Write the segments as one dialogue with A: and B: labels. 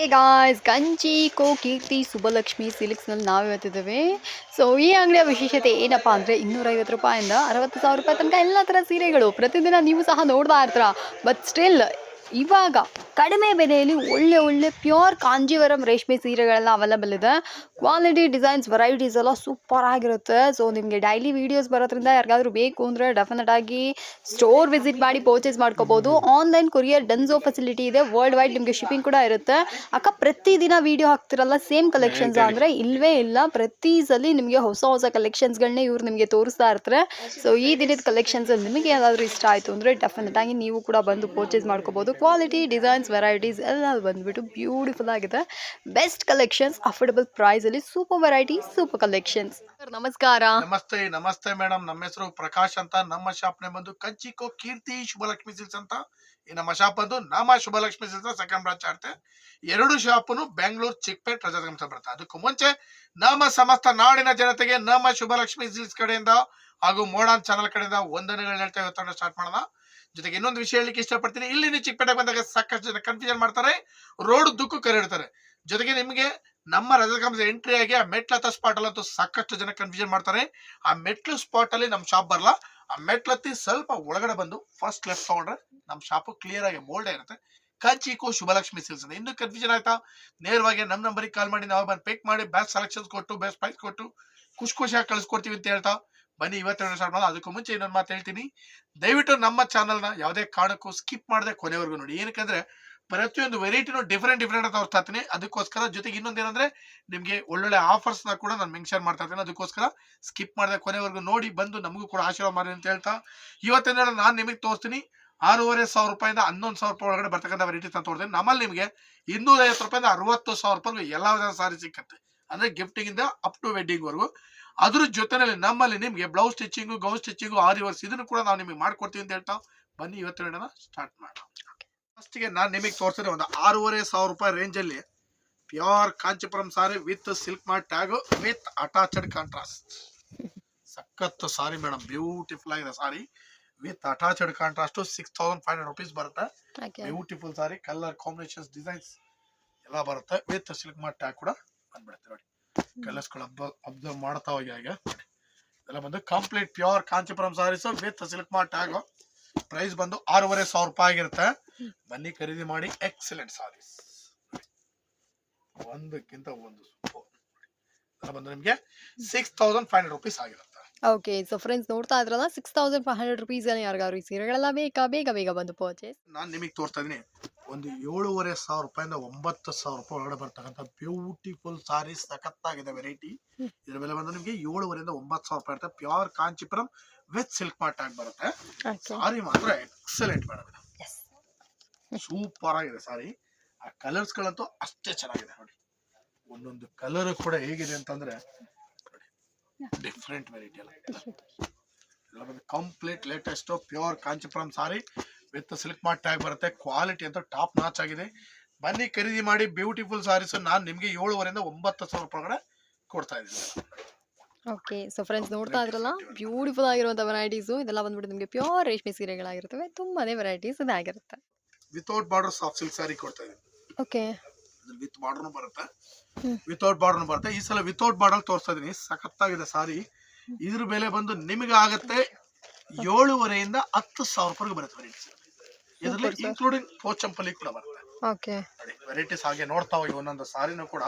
A: Hey guys ಗಂಜಿ ಕೋ ಕೀರ್ತಿ ಸುಬ್ಬಲಕ್ಷ್ಮಿ ಸಿಲ್ಕ್ಸ್ನಲ್ಲಿ ನಾವು ಇವತ್ತಿದ್ದೇವೆ so ಈ ಅಂಗಡಿಯ ವಿಶೇಷತೆ ಏನಪ್ಪ ಅಂದರೆ ಇನ್ನೂರೈವತ್ತು ರೂಪಾಯಿಂದ ಅರವತ್ತು ಸಾವಿರ ರೂಪಾಯಿ ತನಕ ಎಲ್ಲ ಥರ ಸೀರೆಗಳು ಪ್ರತಿದಿನ ನೀವು ಸಹ ನೋಡ್ತಾ ಇರ್ತೀರ ಬಟ್ ಸ್ಟಿಲ್ ಇವಾಗ ಕಡಿಮೆ ಬೆಲೆಯಲ್ಲಿ ಒಳ್ಳೆ ಒಳ್ಳೆ ಪ್ಯೂರ್ ಕಾಂಜೀವರಂ ರೇಷ್ಮೆ ಸೀರೆಗಳೆಲ್ಲ ಅವೈಲಬಲ್ ಇದೆ. ಕ್ವಾಲಿಟಿ ಡಿಸೈನ್ಸ್ ವೆರೈಟೀಸ್ ಎಲ್ಲ ಸೂಪರ್ ಆಗಿರುತ್ತೆ. ಸೊ ನಿಮಗೆ ಡೈಲಿ ವೀಡಿಯೋಸ್ ಬರೋದ್ರಿಂದ ಯಾರಿಗಾದ್ರೂ ಬೇಕು ಅಂದರೆ ಡೆಫಿನೆಟ್ ಆಗಿ ಸ್ಟೋರ್ ವಿಸಿಟ್ ಮಾಡಿ ಪರ್ಚೇಸ್ ಮಾಡ್ಕೋಬೋದು. ಆನ್ಲೈನ್ ಕೊರಿಯರ್ ಡನ್ಸೋ ಫೆಸಿಲಿಟಿ ಇದೆ. ವರ್ಲ್ಡ್ ವೈಡ್ ನಿಮಗೆ ಶಿಪ್ಪಿಂಗ್ ಕೂಡ ಇರುತ್ತೆ. ಅಕ್ಕ ಪ್ರತಿದಿನ ವಿಡಿಯೋ ಹಾಕ್ತಿರಲ್ಲ ಸೇಮ್ ಕಲೆಕ್ಷನ್ಸ್ ಅಂದರೆ ಇಲ್ಲವೇ ಇಲ್ಲ. ಪ್ರತಿ ಸಲ ನಿಮಗೆ ಹೊಸ ಹೊಸ ಕಲೆಕ್ಷನ್ಸ್ಗಳನ್ನೇ ಇವ್ರು ನಿಮಗೆ ತೋರಿಸ್ತಾ ಇರ್ತಾರೆ. ಸೊ ಈ ದಿನದ ಕಲೆಕ್ಷನ್ಸ್ ನಿಮಗೆ ಏನಾದರೂ ಇಷ್ಟ ಆಯಿತು ಅಂದರೆ ಡೆಫಿನೆಟ್ ಆಗಿ ನೀವು ಕೂಡ ಬಂದು ಪರ್ಚೇಸ್ ಮಾಡ್ಕೋಬೋದು. ಕ್ವಾಲಿಟಿ ಡಿಸೈನ್ಸ್ ವೆರೈಟೀಸ್ ಎಲ್ಲ ಬಂದ್ಬಿಟ್ಟು ಬ್ಯೂಟಿಫುಲ್ ಆಗಿದೆ. ಬೆಸ್ಟ್ ಕಲೆಕ್ಷನ್ಸ್ ಅಫೋರ್ಡಬಲ್ ಪ್ರೈಸಲ್ಲಿ ಸೂಪರ್ ವೆರೈಟಿ ಸೂಪರ್ ಕಲೆಕ್ಷನ್ಸ್ ನಮಸ್ಕಾರ.
B: ನಮಸ್ತೆ ನಮಸ್ತೆ ಮೇಡಮ್ ನಮ್ಮ ಹೆಸರು ಪ್ರಕಾಶ್ ಅಂತ. ನಮ್ಮ ಶಾಪ್ ನೇ ಬಂದು ಕಂಚಿಕೋ ಕೀರ್ತಿ ಶುಭಲಕ್ಷ್ಮಿ ಸಿಲ್ಸ್ ಅಂತ. ಈ ನಮ್ಮ ಶಾಪ್ ಬಂದು ನಾಮ ಶುಭಲಕ್ಷ್ಮಿ ಸಿಲ್ಸ್ ಸೆಕೆಂಡ್ ಬ್ರಾಂಚ್ ಆಡ್ತೆ ಎರಡು ಶಾಪನು ಬೆಂಗಳೂರು ಚಿಕ್ಕಪೇಟ್ ರಜಾಗಂಸ ಬರುತ್ತೆ. ಅದಕ್ಕೂ ಮುಂಚೆ ನಮ್ಮ ಸಮಸ್ತ ನಾಡಿನ ಜನತೆಗೆ ನಮ್ಮ ಶುಭಲಕ್ಷ್ಮಿ ಸಿಲ್ಸ್ ಕಡೆಯಿಂದ ಹಾಗೂ ಮೋಡಾನ್ ಚಾನಲ್ ಕಡೆಯಿಂದ ವಂದನೆಗಳು ಹೇಳ್ತಾ ಸ್ಟಾರ್ಟ್ ಮಾಡೋಣ. ಜೊತೆಗೆ ಇನ್ನೊಂದು ವಿಷಯ ಹೇಳಲಿಕ್ಕೆ ಇಷ್ಟಪಡ್ತೀನಿ. ಇಲ್ಲಿ ನೀವು ಚಿಕ್ಕಪೇಟೆ ಬಂದಾಗ ಸಾಕಷ್ಟು ಜನ ಕನ್ಫ್ಯೂಷನ್ ಮಾಡ್ತಾರೆ. ರೋಡ್ ದುಕ್ಕು ಕರೆಡ್ತಾರೆ ಜೊತೆಗೆ ನಿಮಗೆ ನಮ್ಮ ರಜಕಾಂಶ ಎಂಟ್ರಿ ಆಗಿ ಆ ಮೆಟ್ಲ ಹತ್ತ ಸ್ಪಾಟ್ ಅಲ್ಲಂತೂ ಸಾಕಷ್ಟು ಜನ ಕನ್ಫ್ಯೂಷನ್ ಮಾಡ್ತಾರೆ. ಆ ಮೆಟ್ಲು ಸ್ಪಾಟ್ ಅಲ್ಲಿ ನಮ್ಮ ಶಾಪ್ ಬರಲ್ಲ ಆ ಮೆಟ್ಲತ್ತಿ ಸ್ವಲ್ಪ ಒಳಗಡೆ ಬಂದು ಫಸ್ಟ್ ಲೆಫ್ಟ್ ತಗೊಂಡ್ರೆ ನಮ್ಮ ಶಾಪ್ ಕ್ಲಿಯರ್ ಆಗಿ ಮೋಲ್ಡ್ ಇರುತ್ತೆ ಕಂಚಿಕೋ ಶುಭಲಕ್ಷ್ಮಿ ಸಿಲ್ಸ್ ಅಂತ. ಇನ್ನೂ ಕನ್ಫ್ಯೂಷನ್ ಆಯ್ತಾ? ನೇರವಾಗಿ ನಮ್ಮ ನಂಬರಿಗೆ ಕಾಲ್ ಮಾಡಿ, ನಾವು ಬಂದು ಪೇಕ್ ಮಾಡಿ ಬ್ಯಾಸ್ ಸೆಲೆಕ್ಷನ್ಸ್ ಕೊಟ್ಟು ಬೆಸ್ಟ್ ಪ್ರೈಸ್ ಕೊಟ್ಟು, ಖುಷಿ ಖುಷಿಯಾಗಿ ಕಳಿಸ್ಕೊಡ್ತೀವಿ ಅಂತ ಹೇಳ್ತಾ. ಬನ್ನಿ ಇವತ್ತಿನ ಸ್ಟಾರ್ಟ್ ಮಾಡೋದು ಅದಕ್ಕೂ ಮುಂಚೆ ಇನ್ನೊಂದು ಮಾತು ಹೇಳ್ತೀನಿ. ದಯವಿಟ್ಟು ನಮ್ಮ ಚಾನಲ್ನ ಯಾವುದೇ ಕಾರಣಕ್ಕೂ ಸ್ಕಿಪ್ ಮಾಡದೆ ಕೊನೆವರೆಗೂ ನೋಡಿ. ಏನಕ್ಕಂದ್ರೆ, ಪ್ರತಿಯೊಂದು ವೆರೈಟಿನೂ ಡಿಫ್ರೆಂಟ್ ಡಿಫ್ರೆಂಟ್ ಅಂತ ತೋರಿಸ್ತಾ ಇರ್ತೀನಿ ಅದಕ್ಕೋಸ್ಕರ ಜೊತೆಗೆ ಇನ್ನೊಂದು ಏನಂದ್ರೆ ನಿಮಗೆ ಒಳ್ಳೊಳ್ಳೆ ಆಫರ್ಸ್ನ ಕೂಡ ನಾನು ಮೆನ್ಷನ್ ಮಾಡ್ತಾ ಇರ್ತೀನಿ. ಅದಕ್ಕೋಸ್ಕರ ಸ್ಕಿಪ್ ಮಾಡದೆ ಕೊನೆವರೆಗೂ ನೋಡಿ, ಬಂದು ನಮಗೂ ಕೂಡ ಆಶೀರ್ವಾದ ಮಾಡಿ ಅಂತ ಹೇಳ್ತಾ. ಇವತ್ತಿನ ನಾನು ನಿಮಗೆ ತೋರಿಸ್ತೀನಿ. ಆರೂವರೆ ಸಾವಿರ ರೂಪಾಯಿಂದ ಹನ್ನೊಂದು ಸಾವಿರ ರೂಪಾಯಿ ಒಳಗಡೆ ಬರ್ತಕ್ಕಂಥ ವೆರೈಟೀಸ್ ಅಂತ ತೋರಿಸ್ತೀನಿ. ನಮ್ಮಲ್ಲಿ ನಿಮಗೆ ಇನ್ನೂರೈವತ್ತು ರೂಪಾಯಿಂದ ಅರವತ್ತು ಸಾವಿರ ರೂಪಾಯಿ ಎಲ್ಲ ವಿಧದ ಸಾರಿ ಸಿಕ್ಕತ್ತೆ. ಅಂದ್ರೆ ಗಿಫ್ಟಿಂಗ್ ಇಂದ ಅಪ್ ಟು ವೆಡ್ಡಿಂಗ್ ವರೆಗೂ. ಅದ್ರ ಜೊತೆನಲ್ಲಿ ನಮ್ಮಲ್ಲಿ ನಿಮಗೆ ಬ್ಲೌಸ್ ಸ್ಟಿಚಿಂಗು ಗೌನ್ ಸ್ಟಿಚಿಂಗು ಆರಿ ರಿವರ್ಸ್ ಇದನ್ನು ಕೂಡ ನಾವು ನಿಮಗೆ ಮಾಡ್ಕೊಡ್ತೀವಿ ಅಂತ ಹೇಳ್ತಾ ಬನ್ನಿ ಇವತ್ತಿನ ಸ್ಟಾರ್ಟ್ ಮಾಡೋಣ. ಫಸ್ಟ್ಗೆ ನಾನು ನಿಮಗೆ ತೋರಿಸಿದ್ರೆ ಒಂದು ಆರೂವರೆ ಸಾವಿರ ರೂಪಾಯಿ ರೇಂಜಲ್ಲಿ pure Kanchipuram sari with silk mart tag with attached contrast ಸಖತ್ತು ಸಾರಿ ಮೇಡಮ್ ಬ್ಯೂಟಿಫುಲ್ ಆಗಿದೆ sari with attached contrast six thousand five hundred rupees ಬರುತ್ತೆ. Beautiful sari colour combinations designs ಎಲ್ಲ ಬರುತ್ತೆ. ವಿತ್ ಸಿಲ್ಕ್ ಮಾರ್ಟ್ ಟ್ಯಾಗ್ ಕೂಡ ಬಂದ್ಬಿಡುತ್ತೆ ನೋಡಿ. ಕಲರ್ಸ್ಗಳು ಅಬ್ಸರ್ವ್ ಅಬ್ಸರ್ವ್ ಮಾಡ್ತಾ ಹೋಗಿ ಹಾಗೆ. ಎಲ್ಲ ಇದೆಲ್ಲ ಬಂದು complete pure Kanchipuram saris with silk mart tag price ಬಂದು ಆರೂವರೆ ಸಾವಿರ ರೂಪಾಯಿ ಆಗಿರುತ್ತೆ. ಬನ್ನಿ ಖರೀದಿ ಮಾಡಿ. ಎಕ್ಸಲೆಂಟ್ ಸಾರೀಸ್ ಒಂದಕ್ಕಿಂತ ಒಂದು ಇದೆಲ್ಲ ಬಂದು ನಿಮಗೆ six thousand five hundred rupees ಆಗಿರುತ್ತೆ.
A: ಓಕೆ ಸೊ ಫ್ರೆಂಡ್ಸ್ ನೋಡ್ತಾ ಇದ್ರಲ್ಲ six thousand five hundred rupees ಯಾರಿಗಾದ್ರು ಈ ಸೀರೆಗಳೆಲ್ಲ ಬೇಕಾ? ಬೇಗ ಬೇಗ ಬಂದು ಪರ್ಚೇಸ್
B: ನಾನು ನಿಮಗೆ ತೋರಿಸ್ತಾ ಇದೀನಿ ಒಂದು ಏಳುವರೆ ಸಾವಿರ ರೂಪಾಯಿಂದ ಒಂಬತ್ತು ಸಾವಿರ ರೂಪಾಯಿ ಒಳಗಡೆ ಬರ್ತಕ್ಕಂಥ ಬ್ಯೂಟಿಫುಲ್ ಸಾರಿ ಸಖತ್ತಾಗಿದೆ ವೆರೈಟಿ ಇದ್ರ ಮೇಲೆ ಬಂದು ನಿಮಗೆ ಏಳುವರೆಯಿಂದ ಒಂಬತ್ತು ಸಾವಿರ ರೂಪಾಯಿ ಇರುತ್ತೆ. Pure Kanchipuram with silk part ಆಗಿ ಬರುತ್ತೆ. ಸಾರಿ ಮಾತ್ರ ಎಕ್ಸಲೆಂಟ್ ಮೇಡಮ್ ಸೂಪರ್ ಆಗಿದೆ ಸಾರಿ ಆ ಕಲರ್ಸ್ ಗಳಂತೂ ಅಷ್ಟೇ ಚೆನ್ನಾಗಿದೆ ನೋಡಿ. ಒಂದೊಂದು ಕಲರ್ ಕೂಡ ಹೇಗಿದೆ ಅಂತಂದ್ರೆ ಡಿಫ್ರೆಂಟ್ ವೆರೈಟಿ ಎಲ್ಲ complete latest pure Kanchipuram sari with silk mart tag ಬರುತ್ತೆ. ಕ್ವಾಲಿಟಿ ಅಂತ ಟಾಪ್ ನಾಚ್ ಆಗಿದೆ. ಬನ್ನಿ ಖರೀದಿ ಮಾಡಿ ಬ್ಯೂಟಿಫುಲ್ ಸಾರೀಸ್ ನಾನು ನಿಮಗೆ ಏಳುವರೆಯಿಂದ ಒಂಬತ್ತು ಸಾವಿರ ರೂಪಾಯಿ ಕೂಡ ಕೊಡ್ತಾ ಇದ್ದೀನಿ.
A: ಓಕೆ ಸೊ ಫ್ರೆಂಡ್ಸ್ ನೋಡ್ತಾ ಇದ್ರಲ್ಲ ಬ್ಯೂಟಿಫುಲ್ ಆಗಿರುವಂಥ ವೆರೈಟೀಸು ಇದೆಲ್ಲ ಬಂದ್ಬಿಟ್ಟು ನಿಮಗೆ ಪ್ಯೂರ್ ರೇಷ್ಮೆ ಸೀರೆಗಳಾಗಿರ್ತವೆ ತುಂಬಾನೇ ವೆರೈಟೀಸ್ ಇದಾಗಿರುತ್ತೆ
B: without border soft silk sari ಕೊಡ್ತಾ ಇದ್ದೀನಿ.
A: ಓಕೆ
B: ವಿತ್ ಬಾರ್ಡರ್ನು ಬರುತ್ತೆ. ವಿತೌಟ್ ಬಾರ್ಡರ್ನು ಬರುತ್ತೆ. ಈ ಸಲ ವಿತೌಟ್ ಬಾರ್ಡರ್ ತೋರಿಸ್ತಾ ಇದ್ದೀನಿ ಸಖತ್ತಾಗಿದೆ ಸಾರಿ ಇದ್ರ ಮೇಲೆ ಬಂದು ನಿಮಗೆ ಆಗತ್ತೆ. ಏಳುವರೆಯಿಂದ ಹತ್ತು ಸಾವಿರ ರೂಪಾಯಿಗೆ ಬರುತ್ತೆ ವೆರೈಟೀಸ್ ಇದರಲ್ಲಿ. ಇನ್ಕ್ಲೂಡಿಂಗ್ ಪೋಚಂಪಲ್ಲಿ ಕೂಡ ಬರುತ್ತೆ.
A: ಓಕೆ
B: ವೆರೈಟೀಸ್ ಹಾಗೆ ನೋಡ್ತಾ ಹೋಗಿ ಒಂದೊಂದು ಸಾರಿನೂ ಕೂಡ.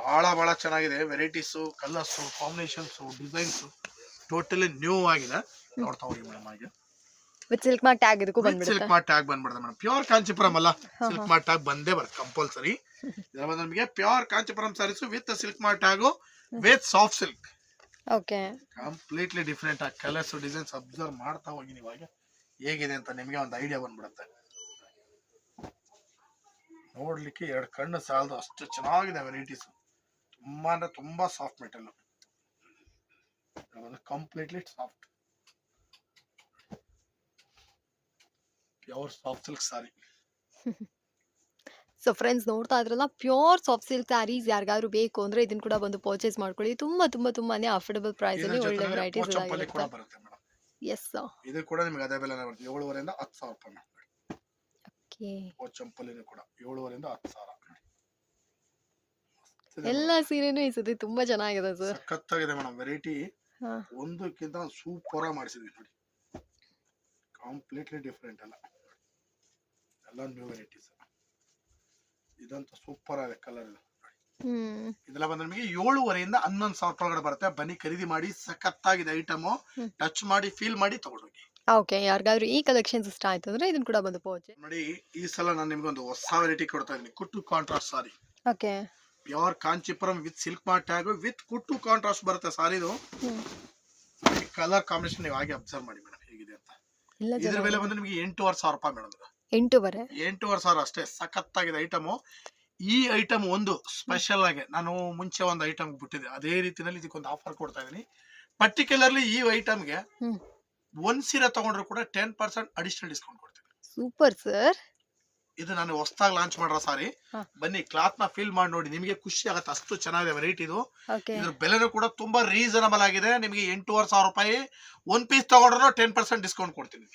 B: ಬಹಳ ಬಹಳ ಚೆನ್ನಾಗಿದೆ. Varieties colours combinations designs totally new ಆಗಿದೆ. ನೋಡ್ತಾ ಹೋಗಿ ಮೇಡಮ್ ಹಾಗೆ.
A: ವಿತ್ ಸಿಲ್ಕ್ ಮಾರ್ಕ್ ಟ್ಯಾಗ್ ಇದಕ್ಕೂ
B: ಸಿಲ್ಕ್
A: ಬಂದ್ಬಿಡುತ್ತೆ?
B: ಮಾರ್ಟ್ ಟ್ಯಾಗ್ ಬಂದ್ಬಿಡುತ್ತೆ ಮೇಡಮ್ ಪ್ಯೂರ್ ಕಾಂಚಿಪುರಂ ಅಲ್ಲ. ಸಿಲ್ಕ್. ಮಾರ್ಟ್ ಟ್ಯಾಗ್ ಬಂದೇ ಬರುತ್ತೆ ಕಂಪಲ್ಸರಿ ಇದರ ಬಂದ ನಮಗೆ pure Kanchipuram saris with silk mart tag with soft silk
A: okay.
B: Completely different ಆ ಕಲರ್ಸ್ ಡಿಸೈನ್ಸ್ ಅಬ್ಸರ್ವ್ ಮಾಡ್ತಾ ಹೋಗಿ ಇವಾಗ ಹಾಗೆ. ಹೇಗಿದೆ ಅಂತ ನಿಮಗೆ ಒಂದು ಐಡಿಯಾ ಬಂದ್ಬಿಡುತ್ತೆ. ನೋಡ್ಲಿಕ್ಕೆ ಎರಡು ಕಣ್ಣು ಸಾಲದು ಅಷ್ಟು ಚೆನ್ನಾಗಿದೆ ವೆರೈಟೀಸ್ ತುಂಬಾ ಅಂದ್ರೆ ತುಂಬಾ soft metal completely soft pure soft silk sari
A: so friends ನೋಡ್ತಾ ಇದ್ರಲ್ಲ ಪ್ಯೂರ್ ಸಾಫ್ಟ್ ಸಿಲ್ಕ್ ಸ್ಯಾರೀಸ್ ಯಾರಿಗಾದ್ರು ಬೇಕು ಅಂದ್ರೆ ಇದನ್ನ ಕೂಡ ಬಂದು ಪರ್ಚೇಸ್ ಮಾಡ್ಕೊಳ್ಳಿ. ತುಂಬಾ ತುಂಬಾ ತುಂಬಾನೇ ಅಫೋರ್ಡಬಲ್ ಪ್ರೈಸ್ ಅಲ್ಲಿ ಒಳ್ಳೆ ವೆರೈಟೀಸ್
B: ಮೇಡಮ್
A: ಎಸ್
B: ಇದು ಕೂಡ ನಿಮಗೆ ಅದೇ ಬೆಲೆ ಬರುತ್ತೆ. ಏಳುವರೆಯಿಂದ ಹತ್ತು ಸಾವಿರ ರೂಪಾಯಿ
A: ಓಕೆ.
B: ಕೂಡ ಏಳುವರೆಯಿಂದ ಹತ್ತು ಸಾವಿರ
A: ಎಲ್ಲ ಸೀರೆನೂ ಈ ಸತಿ ತುಂಬಾ ಚೆನ್ನಾಗಿದೆ ಸರ್.
B: ಸಖತ್ತಾಗಿದೆ ಮೇಡಮ್ ವೆರೈಟಿ ಒಂದಕ್ಕಿಂತ ಸೂಪರ್ ಆಗಿ ಮಾಡಿಸಿದ್ವಿ ನೋಡಿ. ಕಂಪ್ಲೀಟ್ಲಿ ಡಿಫ್ರೆಂಟ್ ಅಲ್ಲ. ಎಲ್ಲ ನ್ಯೂ ವೆರೈಟೀಸ್ ಇದಂತೂ ಸೂಪರ್ ಆಗಿದೆ ಕಲರ್ ಇದು. ಇದೆಲ್ಲ ಬಂದ್ರೆ ನಿಮಗೆ ಏಳುವರೆಯಿಂದ ಹನ್ನೊಂದು ಸಾವಿರ ಒಳಗಡೆ ಬರುತ್ತೆ. ಬನ್ನಿ ಖರೀದಿ ಮಾಡಿ ಸಖತ್ತಾಗಿದೆ ಐಟಮು. ಟಚ್ ಮಾಡಿ ಫೀಲ್ ಮಾಡಿ ತಗೊಂಡೋಗಿ.
A: ಓಕೆ ಯಾರಿಗಾದ್ರೂ ಈ ಕಲೆಕ್ಷನ್ಸ್ ಇಷ್ಟ ಆಯ್ತು ಅಂದ್ರೆ ಇದನ್ನ ಕೂಡ ಬಂದು ಪೋಚೆ
B: ನೋಡಿ ಈ ಸಲ ನಾನು ನಿಮ್ಗೆ ಒಂದು ಹೊಸ ವೆರೈಟಿ ಕೊಡ್ತಾ ಇದ್ದೀನಿ. ಕುಟ್ಟು contrast sari
A: okay
B: pure Kanchipuram with silk mart tag with kuttu contrast ಬರುತ್ತೆ ಸಾರಿದು ಕಲರ್ ಕಾಂಬಿನೇಷನ್ ನೀವು ಹಾಗೆ ಅಬ್ಸರ್ವ್ ಮಾಡಿ ಮೇಡಮ್ ಹೇಗಿದೆ ಅಂತ. ಇದ್ರ ಬೆಲೆ ಬಂದ್ರೆ ನಿಮಗೆ ಎಂಟೂವರೆ ಸಾವಿರ ರೂಪಾಯಿ ಮೇಡಮ್
A: ಎಂಟೂವರೆ.
B: ಎಂಟೂವರೆ ಸಾವಿರ ಅಷ್ಟೇ ಸಖತ್ತಾಗಿದೆ ಐಟಮು. ಈ ಐಟಮ್ ಒಂದು ಸ್ಪೆಷಲ್ ಆಗಿ ನಾನು ಮುಂಚೆ ಒಂದು ಐಟಮ್ ಬಿಟ್ಟಿದ್ದೆ. ಅದೇ ರೀತಿಯಲ್ಲಿ ಇದಕ್ಕೊಂದು ಆಫರ್ ಕೊಡ್ತಾ ಇದೀನಿ ಪರ್ಟಿಕ್ಯುಲರ್ಲಿ ಈ ಐಟಮ್ಗೆ ಒಂದ್ ಸೀರೆ ತಗೊಂಡ್ರು ಕೂಡ ಟೆನ್ ಪರ್ಸೆಂಟ್ ಅಡಿಷನಲ್ ಡಿಸ್ಕೌಂಟ್ ಕೊಡ್ತೀನಿ.
A: ಸೂಪರ್ ಸರ್
B: ಇದು ನಾನು ಹೊಸದಾಗಿ ಲಾಂಚ್ ಮಾಡ್ರ ಸಾರಿ ಬನ್ನಿ ಕ್ಲಾತ್ನ ಫೀಲ್ ಮಾಡಿ ನೋಡಿ ನಿಮಗೆ ಖುಷಿ ಆಗುತ್ತೆ ಅಷ್ಟು ಚೆನ್ನಾಗಿದೆ ವೆರೈಟಿ ಇದು. ಇದ್ರ ಬೆಲೆನೂ ಕೂಡ ತುಂಬಾ ರೀಸನಬಲ್ ಆಗಿದೆ. ನಿಮಗೆ ಎಂಟೂವರೆ ಸಾವಿರ ರೂಪಾಯಿ ಒನ್ ಪೀಸ್ ತಗೊಂಡ್ರು ಟೆನ್ ಪರ್ಸೆಂಟ್ ಡಿಸ್ಕೌಂಟ್ ಕೊಡ್ತೀನಿ.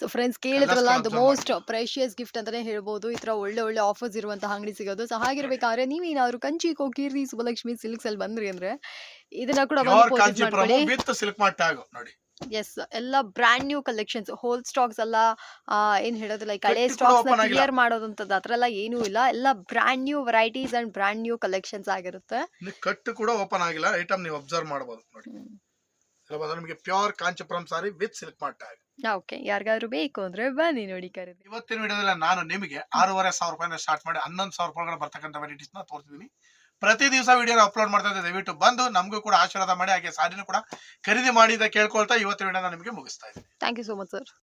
A: ಸೊ ಫ್ರೆಂಡ್ಸ್ ಕೇಳಿದ್ರಲ್ಲ ದ ಮೋಸ್ಟ್ ಪ್ರೆಷಿಯಸ್ ಗಿಫ್ಟ್ ಅಂತಾನೆ ಹೇಳ್ಬೋದು. ಈ ತರ ಒಳ್ಳೆ ಒಳ್ಳೆ ಆಫರ್ಸ್ ಇರುವಂತಹ ಅಂಗಡಿ ಸಿಗೋದು. ಸೊ ಹಾಗಿರ್ಬೇಕಾದ್ರೆ ನೀವೇನಾದ್ರು ಕಂಚಿ ಕೀರ್ತಿ ಸುಬಲಕ್ಷ್ಮಿ ಸಿಲ್ಕ್ಸ್ ಅಲ್ಲಿ ಬಂದ್ರಿ ಅಂದ್ರೆ ಇದನ್ನ ಕೂಡ
B: ನೋಡಿ.
A: ಎಸ್ ಎಲ್ಲ brand new collections whole stocks ಎಲ್ಲ ಏನ್ ಹೇಳೋದು ಲೈಕ್ ಹಳೆ ಸ್ಟಾಕ್ಸ್ ಕ್ಲಿಯರ್ ಮಾಡೋದಂತದ್ದು ಅದ್ರ ಎಲ್ಲ ಏನೂ ಇಲ್ಲ. ಎಲ್ಲ brand new varieties and brand new collections ಆಗಿರುತ್ತೆ.
B: ಕಟ್ ಕೂಡ ಓಪನ್ ಆಗಿಲ್ಲ. ಐಟಮ್ ನೀವು ಅಬ್ಸರ್ವ್ ಮಾಡಬಹುದು ನೋಡಿ. ನಿಮಗೆ pure Kanchipuram sari with silk mart tag
A: okay. ಯಾರಿಗಾದ್ರೂ ಬೇಕು ಅಂದ್ರೆ ಬನ್ನಿ ನೋಡಿ ಕರೆದು.
B: ಇವತ್ತಿನ ವಿಡಿಯೋದಲ್ಲಿ ನಾನು ನಿಮಗೆ ಆರೂವರೆ ಸಾವಿರ ರೂಪಾಯಿಂದ ಸ್ಟಾರ್ಟ್ ಮಾಡಿ ಹನ್ನೊಂದು ಸಾವಿರ ರೂಪಾಯಿಗಳು ಬರ್ತಕ್ಕಂಥ ವೆರೈಟೀಸ್ನ ತೋರಿಸಿದೀನಿ. ಪ್ರತಿ ದಿವಸ ವಿಡಿಯೋನ ಅಪ್ಲೋಡ್ ಮಾಡ್ತಾ ಇದ್ದೆ ದಯವಿಟ್ಟು ಬಂದು ನಮಗೂ ಕೂಡ ಆಶೀರ್ವಾದ ಮಾಡಿ ಹಾಗೆ ಸಾರಿನೂ ಕೂಡ ಖರೀದಿ ಮಾಡಿದ ಕೇಳ್ಕೊಳ್ತಾ ಇವತ್ತಿನ ವಿಡಿಯೋನ ನಿಮಗೆ ಮುಗಿಸ್ತಾ ಇದ್ದೀನಿ.
A: Thank you so much sir